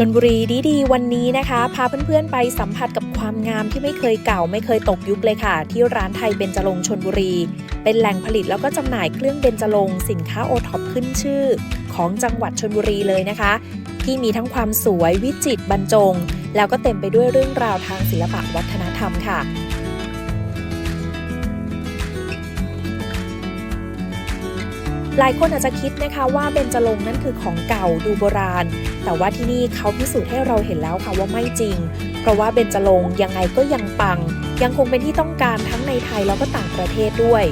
ชนบุรีดีดีๆ วันนี้นะคะ พาเพื่อนๆไปสัมผัสกับความงามที่ไม่เคยเก่าไม่เคยตกยุคเลยค่ะ ที่ร้านไทยเบญจรงชนบุรี เป็นแหล่งผลิตแล้วก็จำหน่ายเครื่องเบญจรงสินค้าโอท็อปขึ้นชื่อ ของจังหวัดชนบุรีเลยนะคะ ที่มีทั้งความสวยวิจิตรบรรจง แล้วก็เต็มไปด้วยเรื่องราวทางศิลปะวัฒนธรรมค่ะ หลายคนอาจจะคิดนะคะว่าเบญจรงนั้นคือของเก่าดูโบราณ แต่ว่าที่นี่เขาพิสูจน์ให้เราเห็นแล้วค่ะว่าไม่จริง เพราะว่าเบญจรงยังไงก็ยังปัง ยังคงเป็นที่ต้องการทั้งในไทยแล้วก็ต่างประเทศด้วย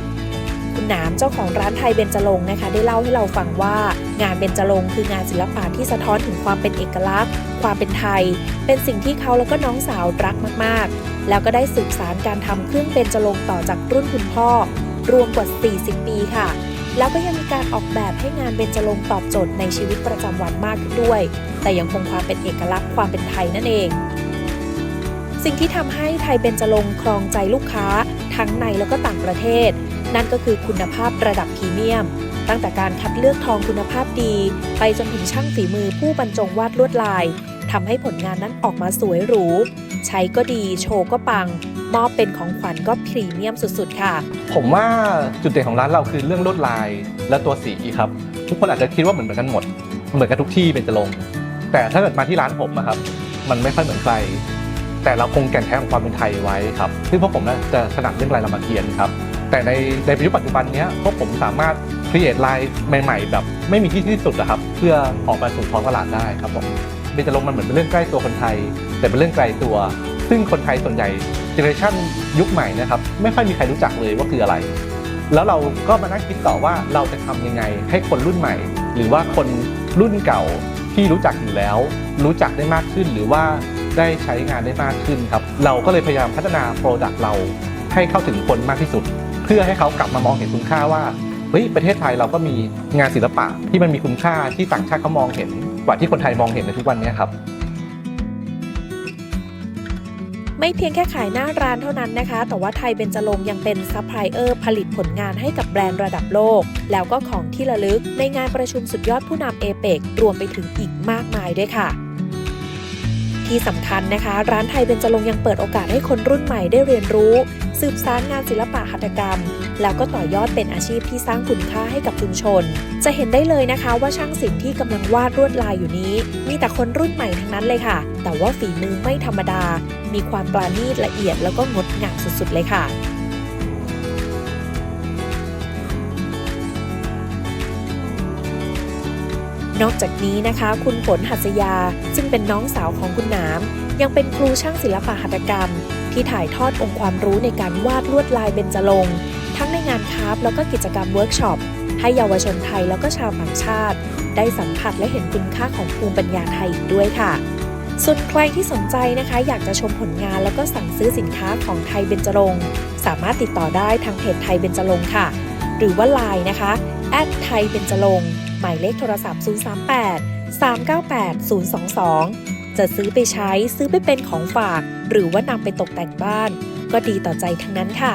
คุณหนามเจ้าของร้านไทยเบญจรงนะคะ ได้เล่าให้เราฟังว่างานเบญจรงคืองานศิลปะที่สะท้อนถึงความเป็นเอกลักษณ์ ความเป็นไทย เป็นสิ่งที่เขาแล้วก็น้องสาวรักมากๆ แล้วก็ได้สืบสารการทำเครื่องเบญจรงต่อจากรุ่นคุณพ่อรวมกว่า 40 ปีค่ะ แล้วก็ยังมีการออกแบบให้งานเบญจรงค์ตอบโจทย์ในชีวิตประจำวันมากขึ้นด้วย แต่ยังคงความเป็นเอกลักษณ์ความเป็นไทยนั่นเอง สิ่งที่ทำให้ไทยเบญจรงค์ครองใจลูกค้า ทั้งในแล้วก็ต่างประเทศ นั่นก็คือคุณภาพระดับพรีเมียม ตั้งแต่การคัดเลือกทองคุณภาพดี ไปจนถึงช่างฝีมือผู้บรรจงวาดลวดลายทำให้ผลงานนั้นออกมาสวยหรู ใช้ก็ดี โชว์ก็ปัง มอบเป็นของขวัญก็พรีเมียมสุดๆ ค่ะ ผมว่าจุดเด่นของร้านเราคือเรื่องลวดลายและตัวสีครับ ทุกคนอาจจะคิดว่าเหมือนกันหมด เหมือนกันทุกที่เป็นจะลง แต่ถ้าเกิดมาที่ร้านผมนะครับ มันไม่ค่อยเหมือนใคร แต่เราคงแก่นแท้ของความเป็นไทยไว้ครับ ซึ่งพวกผมน่าจะถนัดเรื่องลายรามเกียรติครับ แต่ในในยุคปัจจุบันนี้พวกผมสามารถครีเอทลายใหม่ๆ แบบ ไม่มีที่ที่สุดอะครับ เพื่อออกมาสู่ท้องตลาดได้ครับผมเบญจรงค์มันเหมือนเป็นเรื่องใกล้ตัวคนไทย แต่เป็นเรื่องไกลตัว ซึ่งคนไทยส่วนใหญ่เจเนอเรชันยุคใหม่นะครับไม่ค่อยมีใครรู้จักเลยว่าคืออะไร แล้วเราก็มานั่งคิดต่อว่าเราจะทำยังไง ให้คนรุ่นใหม่ หรือว่าคนรุ่นเก่าที่รู้จักอยู่แล้ว รู้จักได้มากขึ้นหรือว่าได้ใช้งานได้มากขึ้นครับเราก็เลยพยายามพัฒนาโปรดักต์เราให้เข้าถึงคนมากที่สุด เพื่อให้เขากลับมามองเห็นคุณค่าว่าเฮ้ยประเทศไทยเราก็มีงานศิลปะที่มันมีคุณค่าที่ต่างชาติเขามองเห็นกว่าที่คนไทยมองเห็นในทุกวันนี้ครับ ไม่เพียงแค่ขายหน้าร้านเท่านั้นนะคะ แต่ว่าไทยเบญจรงยังเป็นซัพพลายเออร์ผลิตผลงานให้กับแบรนด์ระดับโลก แล้วก็ของที่ระลึกในงานประชุมสุดยอดผู้นำเอเปกรวมไปถึงอีกมากมายด้วยค่ะที่สำคัญนะคะ ร้านไทยเบญจรงยังเปิดโอกาสให้คนรุ่นใหม่ได้เรียนรู้ สืบสานงานศิลปะหัตถกรรม แล้วก็ต่อยอดเป็นอาชีพที่สร้างคุณค่าให้กับชุมชน จะเห็นได้เลยนะคะว่าช่างศิลป์ที่กำลังวาดลวดลายอยู่นี้ มีแต่คนรุ่นใหม่ทั้งนั้นเลยค่ะ แต่ว่าฝีมือไม่ธรรมดา มีความปราณีตละเอียดแล้วก็งดงามสุดๆเลยค่ะนอกจากนี้นะคะ คุณฝนหัสยา ซึ่งเป็นน้องสาวของคุณนามยังเป็นครูช่างศิลปะหัตถกรรม ที่ถ่ายทอดองค์ความรู้ในการวาดลวดลายเบญจรงค์ ทั้งในงานคราฟต์แล้วก็กิจกรรมเวิร์กช็อป ให้เยาวชนไทยแล้วก็ชาวต่างชาติ ได้สัมผัสและเห็นคุณค่าของภูมิปัญญาไทยอีกด้วยค่ะส่วนใครที่สนใจนะคะ อยากจะชมผลงานแล้วก็สั่งซื้อสินค้าของไทยเบญจรงสามารถติดต่อได้ทางเพจไทยเบญจรงค่ะ หรือว่าไลน์นะคะแอดไทยเบญจรงหมายเลขโทรศัพท์ 038 398 022 จะซื้อไปใช้ซื้อไปเป็นของฝาก หรือว่านำไปตกแต่งบ้าน ก็ดีต่อใจทั้งนั้นค่ะ